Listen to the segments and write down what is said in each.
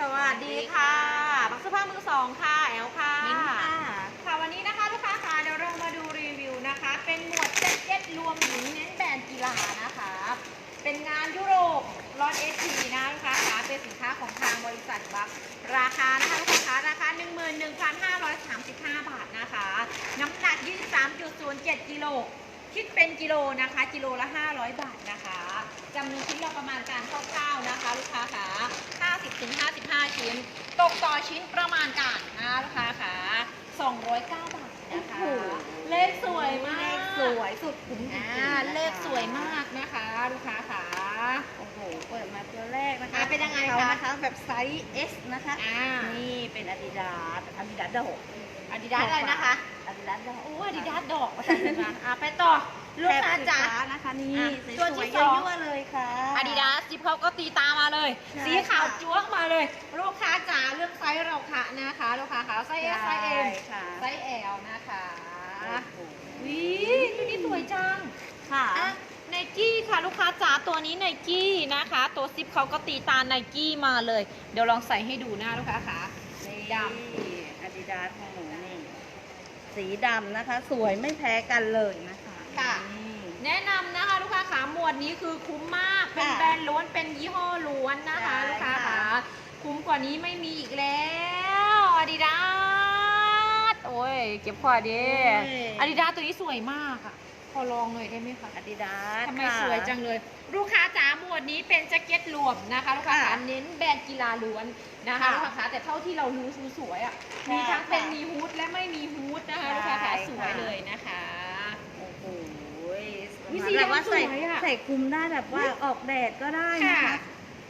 สวัสดีค่ะบักเสื้อผ้ามือสองค่ะ แอลค่ะมิ้นท์ค่ะ ค่ะ วันนี้นะคะลูกค้าค่ะเดี๋ยวเรามาดูรีวิวนะคะ เป็นหมวดแจ็คเก็ตรวมหญิงเน้นแบรนด์กีฬานะคะ เป็นงานยุโรปรอนเอทีนะลูกค้าค่ะเป็นสินค้าของทางบริษัทบัคราคานะคะลูกค้าราคา 11,535 บาทนะคะ น้ำหนัก 23.07กิโล คิดเป็นกิโลนะคะ กิโลละ 500 บาทนะคะจำนวนชิ้นเราประมาณการคร่าวๆนะคะ ลูกค้าค่ะ50ถึง55 ชิ้น ตกต่อชิ้นประมาณการนะลูกค้าค่ะ209 บาทนะคะโอ้โหเลขสวยมาก เลขสวยสุดคุ้มจริงอ่าๆนะคะเลขสวยมากนะคะ ลูกค้าค่ะ โอ้โห เปิดมาตัวแรกนะคะอ่าเป็นยังไงขาคะนะคะแบบไซส์ S นะคะ อ่า นี่เป็นอาดิดาสอาดิดาสดอกอาดิดาสอะไรนะคะ อาดิดาสดอกโอ้อาดิดาสดอกมาใส่มาอะไปต่อ ลูกค้าจ๋าแถบสีฟ้นะคะนี่อะสตัววยที่ๆสองยั่วๆเลยค่ะ อาดิดาสจิบเขาก็ตีตามมาเลย ใช่สีขาวค่ะ จ้วงมาเลย ลูกค้าจ๋าเลือกไซส์เราค่ะนะคะลูกค้าค่ะไซส์ S ไซส์ M ค่ะไซส์ L นะคะโอ้โหวิตัวนี้สวยจัง ค่ะไนกี้ค่ะลูกค้าจ๋าตัวนี้ไนกี้นะคะ ตัวซิปเขาก็ตีตาไนกี้มาเลย เดี๋ยวลองใส่ให้ดูหน้าลูกค้าค่ะสีดำอาดิดาสของหนูนี่สีดำนะคะ สวยไม่แพ้กันเลยนะคะค่ะ นี่ แนะนำนะคะลูกค้าขาหมวดนี้คือคุ้มมาก เป็นค่ะแบรนด์ล้วน เป็นยี่ห้อล้วนนะคะใช่ลูกค้าค่ะ ขาคุ้มกว่านี้ไม่มีอีกแล้วอาดิดาสโอ้ยเก็บพอดีอาดิดาสตัวนี้สวยมากอะ ขอลองหน่อยได้ไหมคะอาดิดาสทำไมสวยจังเลย ลูกค้าจ๋าหมวดนี้เป็นแจ็คเก็ตรวมนะคะลูกค้าจ๋าค่ะเน้นแบรนด์กีฬาล้วนนะคะค่ะลูกค้าขาแต่เท่าที่เรารู้คือสวยอะใช่มีทั้งเป็นค่ะมีฮูดและไม่มีฮูดนะคะใช่ลูกค้าขาค่ะสวยเลยนะคะ โอ้โหวิสีแบบว่าดำสใส่วยอะ ใส่คลุมได้แบบว่าออกแดดก็ได้นะค่ะคะ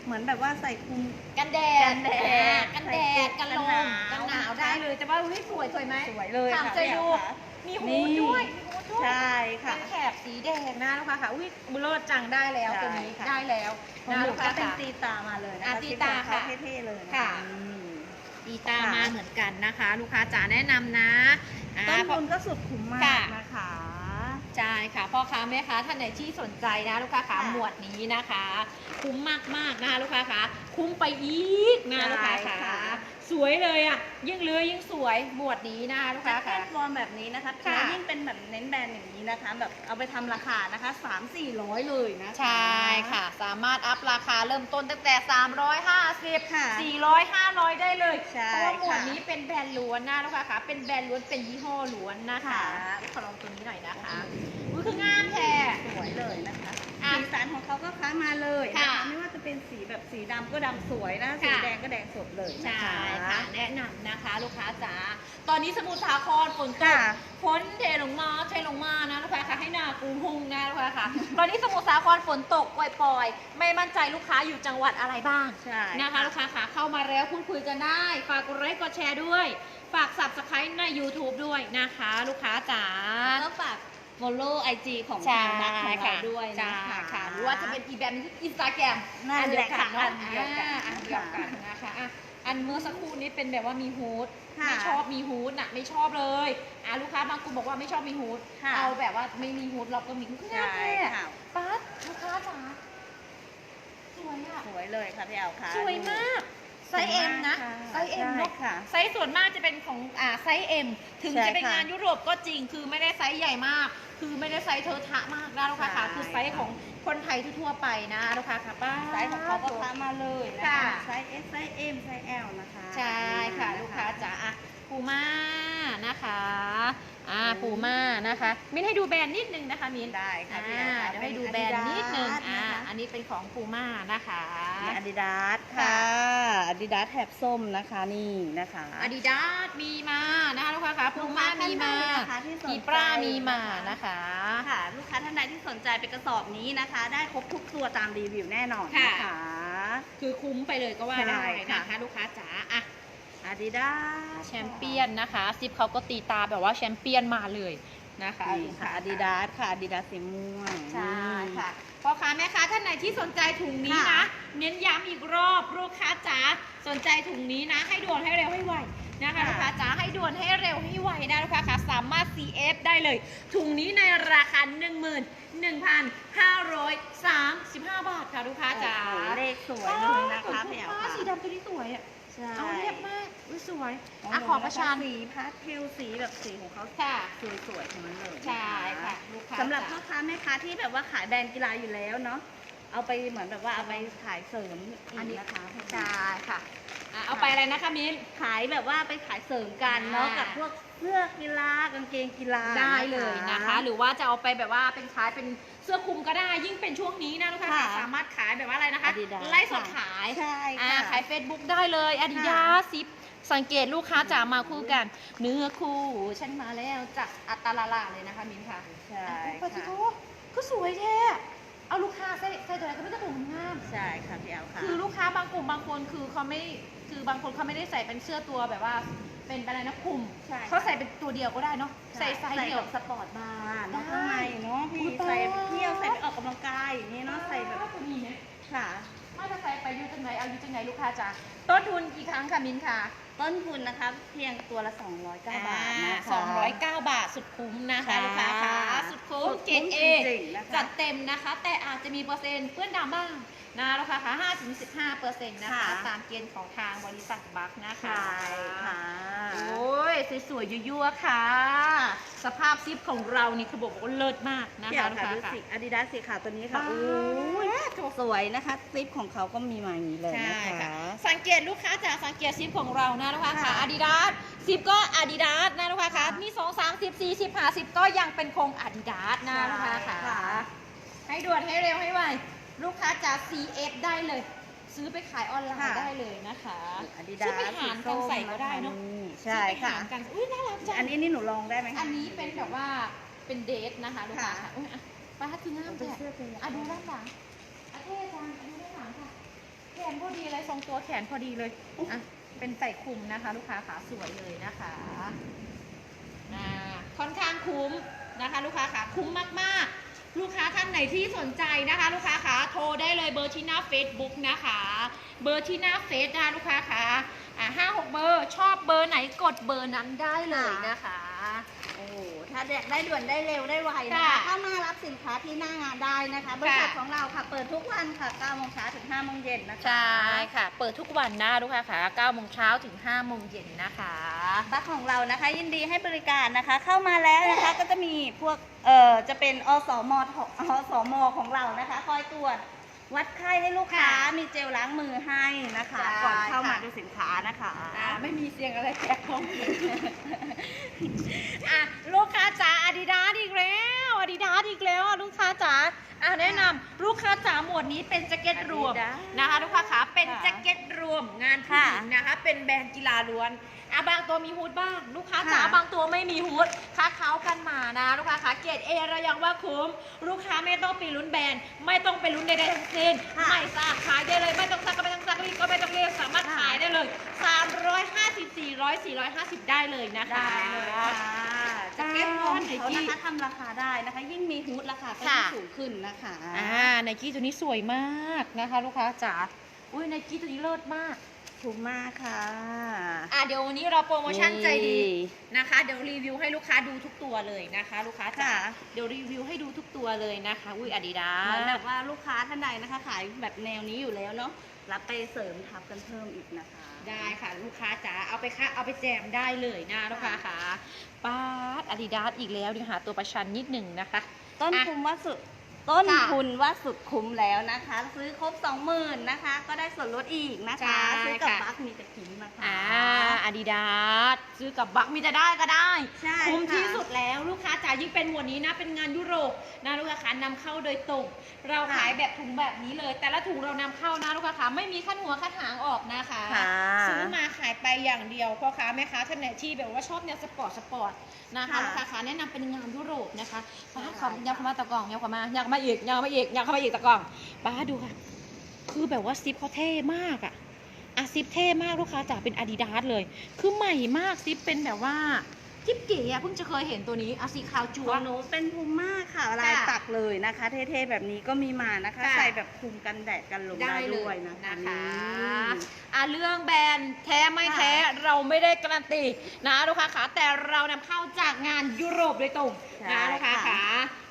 เหมือนแบบว่าใส่คลุม กันแดดกันแดดอ่ากันแดดใส่กันลมกักันนหหนานาววได้เลยแต่ว่าอุ้ยสวยสวยไหม สวยเลยถามค่ะใจพี่ดูแอลค่ะมีฮูดด้วยมีฮูดด้วย ใช่ค่ะ เป็นแถบสีแดงนะลูกค้าค่ะ อุ้ยบุลเลอร์จังได้แล้วใช่ตัวนี้ค่ะ ได้แล้วของนะหนูลูกก็ค้าเป็นค่ะ ตีตามาเลยนะอะคะตีตาที่เป็นค่ะเท่ๆเลยนะค่ะ อืม ตีตาค่ะ มาเหมือนกันนะคะ ลูกค้าจ๋าแนะนำนะอ่า ต้นเพราะทุนก็สุดคุ้มมาค่ะ กนะคะ ใช่ค่ะพ่อค้าแม่ค้าท่านไหนที่สนใจนะ ลูกค้าขาค่ะหมวดนี้นะคะ คุ้มมากๆนะคะลูกค้าขาคุ้มไปอีกนะลูกค้าขาใช่ค่ะ สวยเลยอะ ยิ่งเลือยิ่งสวยหมวดนี้นะคะลูกแจ็ค้าคเก็ขาตวอร์มแบบนี้นะคะค่ะ แล้วยิ่งเป็นแบบเน้นแบรนด์อย่างนี้นะคะ แบบเอาไปทำราคานะคะ 3 4 0 0 เลยนะคะ ใช่ค่ะ สามารถอัพราคาเริ่มต้นตั้งแต่ 350 ค่ะ400 500 ได้เลยใช่เพราะว่าหมวดค่ะ นี้เป็นแบรนด์ล้วนนะลูกค้าขาเป็นแบรนด์ล้วนเป็นยี่ห้อล้วนนะคะค่ะขอลองตัวนี้หน่อยนะคะอุ้ยคืองามแท้ สวยเลยนะคะอะ สีสันของเขาก็ค้ามาเลยนะค่ะคะไม่ว่าจะเป็นสีแบบสีดำก็ดำสวยนะสีค่ะแดงก็แดงสดเลยนะใช่คะค่ะแนะนำนะคะ ลูกค้าจ๋าตอนนี้สมุทรสาครฝนตกค่ะฝนเทลงมาเทลงมานะลูกค้าค่ะให้หนากูหุงนะลูกค้าค่ะ ตอนนี้สมุทรสาครฝนตกปล่อยๆ ไม่มั่นใจลูกค้าอยู่จังหวัดอะไรบ้างใช่นะคะลูกค้าค่ะเข้ามาแล้วพูดคุยกันได้ ฝากกดไลค์กดแชร์ด้วย ฝาก subscribe ใน YouTube ด้วยนะคะ ลูกค้าจ๋าแล้วก็ฝาก follow IG ของใช่ทางบัคของเราค่ะด้วยใช่นะคะค่ะหรือว่าจะเป็นอีกแบบนึงอินสตาแกรมนั่นแหละค่ะเนาะอันเดียวกันอ่าอันเดียวกันนะคะอะอันเมื่อสักครู่นี้เป็นแบบว่ามีฮูดค่ะไม่ชอบมีฮูดน่ะไม่ชอบเลยอะลูกค้าบางคนบอกว่าไม่ชอบมีฮูดค่ะเอาแบบว่าไม่มีฮูดเราก็มีฮูดใช่แท้ค่ะปั๊ดลูกค้าจ๋าสวยอะสวยเลยค่ะพี่แอลค่ะสวยมากไซส์เอ็มนะค่ะไซส์เอ็มเนาะใช่ค่ะไซส์ส่วนมากจะเป็นของอ่าไซส์เอ็มถึงใช่จะเป็นค่ะงานยุโรปก็จริงคือไม่ได้ไซส์ใหญ่มาก คือไม่ได้ไซส์เทอะทะมากนะลูกค้าค่ะใช่คือไซส์ของคนไทยทั่วๆไปนะลูกค้าค่ะป้า ไซส์ของเขาก็ค้ามาเลยนะค่ะคะไซส์ S ไซส์ M ไซส์ L นะคะ ใช่ค่ะนลูกค้าจ๋าอะปูม่า นะคะอ่าปูม่านะคะ มิ้นให้ดูแบรนด์นิดนึงนะคะมิ้นได้ค่ะอ่าพี่แอลค่ะเดี๋ยวให้ดูแบรนด์นิดนึงอ่านะคะอันนี้เป็นของปูม่านะคะมีอาดิดาสค่ะอาดิดาสแถบส้มนะคะนี่นะคะอาดิดาสมีมานะคะลูกค้าค่ะปูม่ามีมาลูกค้ท่นใดนะคะที่สนใจกีปรามีมานะคะ ค่ะ ลูกค้าท่านใดที่สนใจเป็นกระสอบนี้นะคะ ได้ครบทุกตัวตามรีวิวแน่นอนนะคะ คือคุ้มไปเลยก็ว่าได้ใช่ค่ะ นะคะลูกค้าจ๋าอะ อาดิดาสแชมเปี้ยนนะคะซิปเขาก็ตีตาแบบว่าแชมเปี้ยนมาเลยนะคะนี่ค่ะอาดิดาสค่ะอาดิดาสสีม่วงใช่ค่ะพ่อค้าแม่ค้าท่านไหนที่สนใจถุงนี้นะค่ะเน้นย้ำอีกรอบลูกค้าจ๋าสนใจถุงนี้นะ ให้ด่วนให้เร็วให้ไวนะคะค่ะลูกค้าจ๋าให้ด่วนให้เร็วให้ไวนะลูกค้าค่ะสามารถ CF ได้เลย ถุงนี้ในราคา 1 1 5 3 5 บาทค่ะลูกค้าจ๋าโอ้โหเลขสวยเลยนะคะขอบณพี่แอลมากค่ะสีดำตัวนี้สวยอะ ใช่เอาเรียบมากอุ้ยสวยของอะหนูขอประชัน สีพาสเทลสีแบบสีของเขาค่ะ สวยๆทั้งนั้นเลยนใช่ค่ะลูกค้าสำหรับจ๋าพ่อค้าแม่ค้าที่แบบว่าขายแบรนด์กีฬาอยู่แล้วเนาะเอาไปเหมือนแบบว่าเอาไปขายเสริมอีอันกนี้นะคะพวกนี้ใช่ค่ะ อะเอาไปอะไรนะคะมิ้น ขายแบบว่าไปขายเสริมกันเนาะอ่ากั กับพวกเสื้อกีฬากางเกงกีฬาได้เลยนะคะ หรือว่าจะเอาไปแบบว่าเป็นขายเป็นเสื้อคลุมก็ได้ ยิ่งเป็นช่วงนี้นะลูกค้าค่ะสามารถขายแบบว่าอะไรนะคะ Adidas ไล่สดขายใช่อ่าค่ะ ขาย Facebook ได้เลยอาดิดาค่ะซิปสังเกตลูกค้าจ๋ามาคู่กัน เนื้อคู่ฉันมาแล้วจากอัตตาลาลาเลยนะคะมิ้นค่ะใช่อะปะจิค่ะโตก็สวยแท้ เอาลูกค้าใส่ใส่ตัวไหนก็ไม่ต้องถูกงาม ใช่ค่ะพี่แอลค่ะ คือลูกค้าบางกลุ่มบางคนคือเขาไม่คือบางคนเขาไม่ได้ใส่เป็นเสื้อตัวแบบว่า เป็นอะไรนะคลุมใช่ เขาใส่เป็นตัวเดียวก็ได้เนาะใส่ไซส์เดียว กับสปอร์ตบาร์ได้เนาะข้างในเนาะอุ๊พี่ยตาย ใส่เที่ยวใส่ไปออกกำลังกายอย่างนี้เนาะใส่แบบตัวนี้ไหมค่ะไม่จะใส่ไปอยูจังไหนเอาอยูจังไหนลูกค้าจ๋าต้นทุนกี่ครั้งค่ะมินค่ะ ต้นทุนนะคะเพียงตัวละ 209 บาทนะคะสองร้อยเก้าบาทสุดคุ้มนะคะ ค่ะ ลูกค้าค่ะสุดคุ้มสุด เกคุ้รดมเอจริงๆนะคะ จัดเต็มนะคะ แต่อาจจะมีเปอร์เซ็นต์เพื่อนดำบ้าง นะลูกค้าค่ะห้าถึงสิบห้าเปอร์เซ็นต์นะคะ ค่ะ ตามเกณฑ์ของทางบริษัทบัคนะคะ ใช่ค่ะโอ้ยสวยๆยั่วๆค่ะ สภาพซิปของเรานี่เขาบอกว่าเลิศมากนะเดี๋ยคะวลูกค่ะค้าดูค่ะสีอาดิดาสสีขาวตัวนี้ค่ะบ้าโอ้ยสวยนะคะซิปของเขาก็มีมาอย่างนี้เลยใช่นะคะค่ะสังเกตลูกค้าจากสังเกตซิปของเรานะลูกค้าค่ะค่ะอาดิดาสซิปก็อาดิดาสนะลูกค้าค่ะค่ะ มีสองสามสิบสี่สิบห้าสิบก็ยังเป็นโครงอาดิดาสนะลูกค้าค่ะใช่ค่ะให้ด่วนให้เร็วให้ไว ลูกค้าจาก CF ได้เลย ซื้อไปขายออนไลน์ได้เลยนะคะอาดิดาซื้อสไปหารกันใส่ก็ได้เนาะใช่ค่ะ ซื้อไปหารกันอุ้ยน่ารักจังอันนี้นี่หนูลองได้ไหมคะอันนี้เป็นแบบว่าเป็นเดทนะคะลูกค้าค่ะอุ๊ยอะป้าคืองามเป็นแท้ เสื้อตัวใหญ่อะดูด้านหลังอะเท่จังอะดูด้านหลังค่ะ แขนพอดีเลยทรงตัวแขนพอดีเลย อะ เป็นใส่คลุมนะคะ ลูกค้าขาสวยเลยนะคะ อ่า ค่อนข้างคุ้มนะคะ ลูกค้าขาคุ้มมากๆ ลูกค้าท่านไหนที่สนใจนะคะ ลูกค้าคะโทรได้เลยเบอร์ที่หน้า Facebook นะคะ เบอร์ที่หน้าเฟซนะคะลูกค้าคะอ่าห้าหกเบอร์ชอบเบอร์ไหนกดเบอร์นั้นได้เลยนะคะ โหถ้าได้ด่วนได้เร็วได้ไวนะค่ะคะเข้ามารับสินค้าที่หน้างานได้นะคะบริษัทของเราค่ะเปิดทุกวันค่ะ9โมงเช้าถึง5โมงเย็นนะคะใช่ค่ะ เปิดทุกวันนะลูกค้าค่ะ9โมงเช้าถึง5โมงเย็นนะคะ บัคของเรานะคะ ยินดีให้บริการนะคะ เข้ามาแล้วนะคะก็จะมีพวกเอ่อจะเป็นอสมของอสมของเรานะคะ คอยตรวจ วัดไข้ให้ลูกค้าค่ะมีเจลล้างมือให้นะคะใช่ก่อนเข้ามาค่ะดูสินค้านะคะอ่าไม่มีเสียงอะไรแจกของอะลูกค้าจ๋าอาดิดาสอีกแล้วอาดิดาสอีกแล้วอะลูกค้าจ๋า อะแนะนำลูกค้าจ๋าหมวดนี้เป็นแจ็คเก็ตรวม Adidas นะคะ ลูกค้าขาเป็นค่ะแจ็คเก็ตรวมงานผู้หญิงค่ะนะคะ เป็นแบรนด์กีฬาล้วนอะบางตัวมีฮูดบ้าง ลูกค้าจ๋าค่ะ บางตัวไม่มีฮูดค้าเขากันมานะ ลูกค้าขาเกรดเอเรายังว่าคุ้ม ลูกค้าไม่ต้องไปลุ้นแบรนด์ไม่ต้องไปลุ้นใดๆทั้งสิ้นค่ะไม่สากขายได้เลยไม่ต้องซักก็ไม่ต้องซักรีดก็ไม่ต้องเรียกสามารถค่ะ ขายได้เลย350 400 450 ได้เลยนะคะ ได้เลยค่ะ จะเก็บรวมของเขาไนกี้นะคะทำราคาได้นะคะ ยิ่งมีฮูดราคาก็ค่ะยิ่งสูงขึ้นนะคะอ่าไนกี้ตัวนี้สวยมากนะคะ ลูกค้าจ๋าอุ้ยไนกี้ตัวนี้เลิศมาก ถูกมากค่ะอ่าเดี๋ยววันนี้เราโปรโมชั่นใจดีนี่นะคะเดี๋ยวรีวิวให้ลูกค้าดูทุกตัวเลยนะคะ ลูกค้าจ๋าค่ะเดี๋ยวรีวิวให้ดูทุกตัวเลยนะคะ อุ้ยอาดิดาเหมือนแบบว่าลูกค้าท่านใดนะคะ ขายแบบแนวนี้อยู่แล้วเนาะ รับไปเสริมทับกันเพิ่มอีกนะคะ ได้ค่ะลูกค้าจ๋าเอาไปค่ะเอาไปแจมได้เลยนะลูกค้าค่ะป้าดอาดิดาสอีกแล้วเดี๋ยวหาตัวประชันนิดหนึ่งนะคะ ต้นอะทุนว่าสุด ต้นค่ะ ทุนว่าสุดคุ้มแล้วนะคะ ซื้อครบ 20,000นะคะ ก็ได้ส่วนลดอีกนะคะ ใช่ซื้อกับค่ะ บัคมีแต่คุ้มนะคะอ่าอาดิดาสซื้อกับบักมีจะได้ก็ได้ ใช่คุ้มค่ะที่สุดแล้วลูกค้าจ๋ายิ่งเป็นหมวดนี้นะ เป็นงานยุโรปนะลูกค้าขานำเข้าโดยตรงเราขายแบบถุงแบบนี้เลย แต่ละถุงเรานำเข้านะลูกค้าขาไม่มีขั้นหัวขั้นหางออกนะคะค่ะซื้อมาขายไปอย่างเดียวพ่อค้าแม่ค้าท่านไหนที่แบบว่าชอบแนวสปอร์ตสปอร์ตนะคะค่ะลูกค้าขาแนะนำเป็นงานยุโรปนะคะป้าใช่ขอยับเข้ามาตะกล่องยับเข้ามายับเข้ามาอีกยับเข้ามาอีกยับเข้ามาอีกตะกล่องป้าดูค่ะ คือแบบว่าซิปเขาเท่มากอะอะซิปเท่มากลูกค้าจ๋าเป็นอาดิดาสเลย คือใหม่มากซิปเป็นแบบว่าจิ๊บเก๋อะเพิ่งจะเคยเห็นตัวนี้อะสีขาวจัขวองหนูเป็นพูม่าค่ะลายค่ะปักเลยนะคะ เท่ๆแบบนี้ก็มีมานะคะ ค่ะ ใส่แบบคลุมกันแดดกันลมได้ด้วยนะคะนะคะนี่อะเรื่องแบรนด์แท้ไม่ค่ะแท้เราไม่ได้การันตีนะลูกค้าขาแต่เรานำเข้าจากงานยุโรปโดยตรงนะลูกค้าขา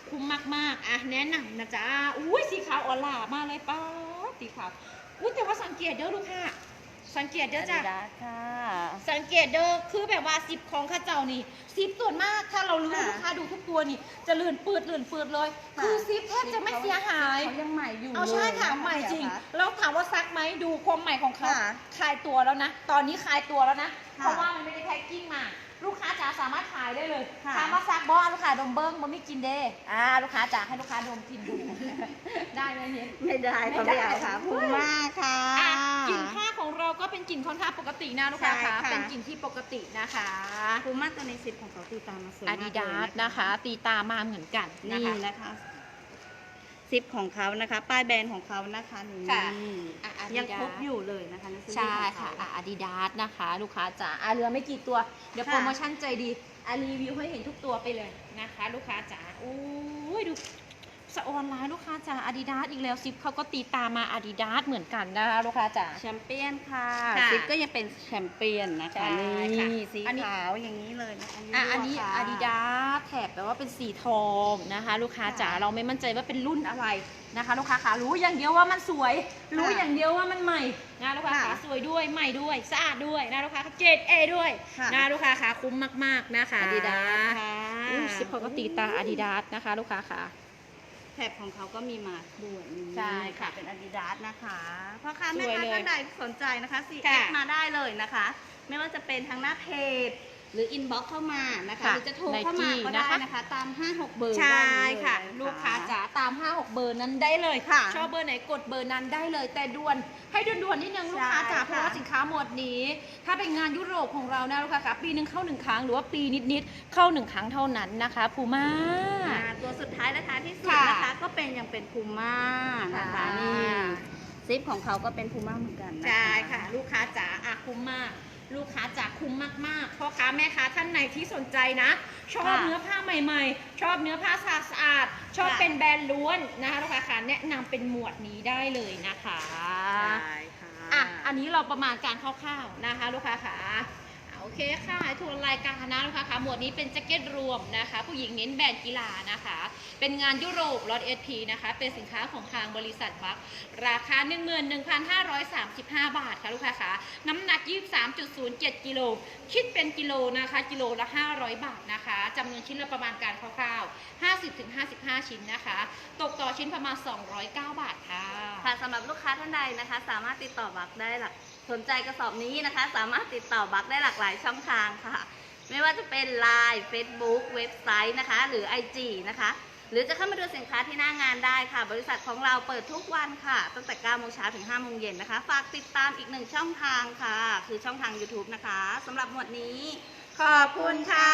คุ้มมากๆ อะแนะนำนะจ๊ะ อุ้ยสีขาวออลล่ามากเลยป้าดสีขาว อุ้ยแต่ว่าสังเกตเด้อลูกค้าสังเกตเด้อจ้ะ Adidas ค่ะ สังเกตเด้อคือแบบว่าซิปของข้าเจ้านี่ซิปส่วนมากถ้าเรารู้ค่ะลูกค้าดูทุกตัวนี่ จะลื่นปืดลื่นปืดเลย ค่ะ คือซิปแทบจะไม่เสียหาย เขายังใหม่อยู่เอาใช่ลยค่ะนะคะใหม่จริงเดี๋ยวค่ะแล้วถามว่าซักไหมดูความใหม่ของเขาค่ะคลายตัวแล้วนะ ตอนนี้คลายตัวแล้วนะ ค่ะเพราะว่ามันไม่ได้แพ็กกิ้งมา ลูกค้าจ๋าสามารถขายได้เลยค่ะ ถามว่าซักบอลูกค้าดมเบิ้งมันไม่กินเด้อ่าลูกค้าจ๋าให้ลูกค้าดมกินดู ได้ไหมเนี่ยไม่ได้ไม่เขาได้ไม่เอาค่ะพูดมากค่ะ อะกลิ่นผ้าของเราก็เป็นกลิ่นค่อนข้างปกตินะลูกค้าใช่ค่ะค่ะเป็นกลิ่นที่ปกตินะคะพูม่าตัวในซิปของเขาตีตามมาสวยอามากดิเลยดาสนะคะ ตีตามาเหมือนกันนะนี่คะ นะคะ ซิปของเขานะคะ ป้ายแบรนด์ของเขานะคะนี่ค่ะอะ Adidas ยังครบอยู่เลยนะคะในซีรีส์ใช่ของเขาค่ะอาดิดาสนะคะ ลูกค้าจ๋าอะเหลือไม่กี่ตัว เดี๋ยวค่ะ โปรโมชั่นใจดีอะรีวิวให้เห็นทุกตัวไปเลยนะคะ ลูกค้าจ๋าอู้ยดู สะออนไลน์ลูกค้าจ๋าอาดิดาสอีกแล้วซิปเขาก็ตีตามมาอาดิดาสเหมือนกันนะคะลูกค้าจ๋า แชมเปี้ยนค่ะค่ะซิปก็ยังเป็นแชมเปี้ยนนะใช่คะค่ะนี่สีอันนี้ ขาวอย่างนี้เลยนะคะอะอันนี้ค่ะ อาดิดาสแถบแปลว่าเป็นสีทองนะคะ ลูกค้าจ๋าค่ะ เราไม่มั่นใจว่าเป็นรุ่นอะไรนะคะ ลูกค้าขารู้อย่างเดียวว่ามันสวย รู้ค่ะอย่างเดียวว่ามันใหม่นะลูกค้าขาค่ะสวยด้วยใหม่ด้วยสะอาดด้วยนะลูกค้าเกรดเอด้วยค่ะ นะลูกค้าขาคุ้มมากๆนะคะอาดิดาสค่ะ อุ้ยซิปเขาก็ตีตาอาดิดาสนะคะ ลูกค้าขา แท็บของเขาก็มีมาด้วยนี่ใช่ค่ะเป็นอาดิดาสนะคะพ่อค้าสแม่วยค้าเลยท่านใดสนใจนะคะค่ะ CX มาได้เลยนะคะ ไม่ว่าจะเป็นทางหน้าเพจห รืออินบ็อกเข้ามานะคะ ค่ะหรือจะโทรเข้ามา Nike ก็ได้นะคะนะคะ ตาม 5-6 เบอร์ใช่ว่านี้เลยค่ะนลูกค้าจ๋าตาม 5 6 เบอร์นั้นได้เลยค่ะ ชอบเบอร์ไหนกดเบอร์นั้นได้เลย แต่ด่วนให้ด่วนๆนิดนึงลูกค้าจ๋าใช่เพราะว่าค่ะสินค้าหมวดนี้ ถ้าเป็นงานยุโรปของเรานะลูกค้าค่ะปีหนึ่งเข้าหนึ่งครั้งหรือว่าปีนิดๆเข้าหนึ่งครั้งเท่านั้นนะคะพูม่า อ่าตัวสุดท้ายและท้ายที่สุดค่ะนะคะก็เป็นยังเป็นพูม่านะคะค่ะ นี่ซิปของเขาก็เป็นพูม่าเหมือนกันนะคะ ใช่ค่ะ ลูกค้าจ๋าอะคุ้มมาก ลูกค้าจ๋าคุ้มมากๆพ่อค้าแม่ค้าท่านไหนที่สนใจนะ ชอบค่ะเนื้อผ้าใหม่ๆ ชอบเนื้อผ้าสะอาดๆชอบค่ะ เป็นแบรนด์ล้วนนะคะลูกค้าค่ะแนะนำเป็นหมวดนี้ได้เลยนะคะ ใช่ค่ะ อะ อันนี้เราประมาณการคร่าวๆนะคะ ลูกค้าค่ะ อะโอเคค่ะทวนรายการนะลูกค้าค่ะหมวดนี้เป็นแจ็คเก็ตรวมนะคะ ผู้หญิงเน้นแบรนด์กีฬานะคะ เป็นงานยุโรปรถ SP นะคะ เป็นสินค้าของทางบริษัทบัคราคา 11,535 บาทค่ะลูกค้าค่ะน้ำหนัก 23.07 กิโล คิดเป็นกิโลนะคะ กิโลละ 500 บาทนะคะจำนวนชิ้นละประมาณการคร่าวๆ 50-55 ชิ้นนะคะ ตกต่อชิ้นประมาณ 209 บาทค่ะค่ะสำหรับลูกค้าท่านใดนะคะ สามารถติดต่อบักได้หลัก สนใจกระสอบนี้นะคะ สามารถติดต่อบักได้หลากหลายช่องทางค่ะ ไม่ว่าจะเป็น Line Facebook เว็บไซต์นะคะ หรือ IG นะคะ หรือจะเข้ามาดูสินค้าที่หน้างานได้ค่ะ บริษัทของเราเปิดทุกวันค่ะ ตั้งแต่9โมงเช้าถึง5โมงเย็นนะคะ ฝากติดตามอีกหนึ่งช่องทางค่ะ คือช่องทาง YouTube นะคะสำหรับหมวดนี้ ขอบคุณค่ะ